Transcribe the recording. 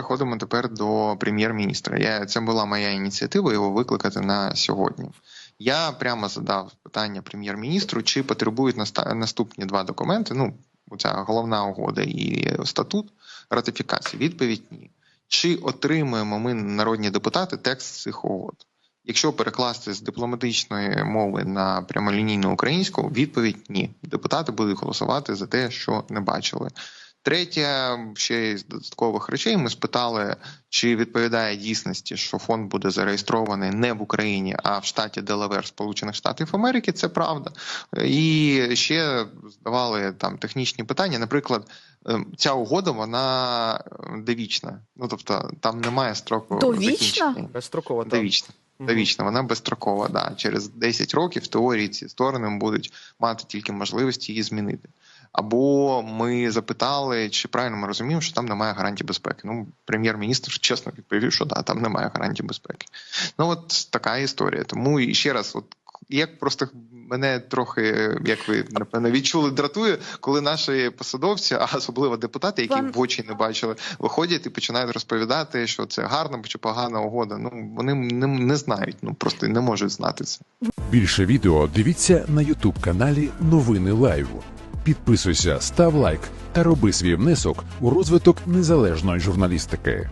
Переходимо тепер до прем'єр-міністра. Я це була моя ініціатива його викликати на сьогодні. Я прямо задав питання прем'єр-міністру, чи потребують наступні два документи. Ну, ця головна угода і статут ратифікації. Відповідь ні. Чи отримуємо ми, народні депутати, текст цих угод? Якщо перекласти з дипломатичної мови на прямолінійну українську, відповідь ні. Депутати будуть голосувати за те, що не бачили. Третє, ще із додаткових речей, ми спитали, чи відповідає дійсності, що фонд буде зареєстрований не в Україні, а в штаті Делавер, Сполучених Штатів Америки. Це правда. І ще здавали там технічні питання. Наприклад, ем, ця угода вона е, довічна. Ну тобто там немає строку Довічна? Довічна. Довічна, вона безстрокова. Да. Через 10 років в теорії ці сторони будуть мати тільки можливість її змінити. Або ми запитали, чи правильно ми розуміємо, що там немає гарантії безпеки. Ну, прем'єр-міністр чесно відповів, що да, там немає гарантії безпеки. Ну от така історія. Тому і ще раз, от як просто мене трохи, як ви напевно відчули, дратує, коли наші посадовці, а особливо депутати, які Пан- в очі не бачили, виходять і починають розповідати, що це гарна чи погана угода. Ну вони не, не знають, ну просто не можуть знати це. Більше відео дивіться на Ютуб каналі Новини Лайв. Підписуйся, став лайк та роби свій внесок у розвиток незалежної журналістики.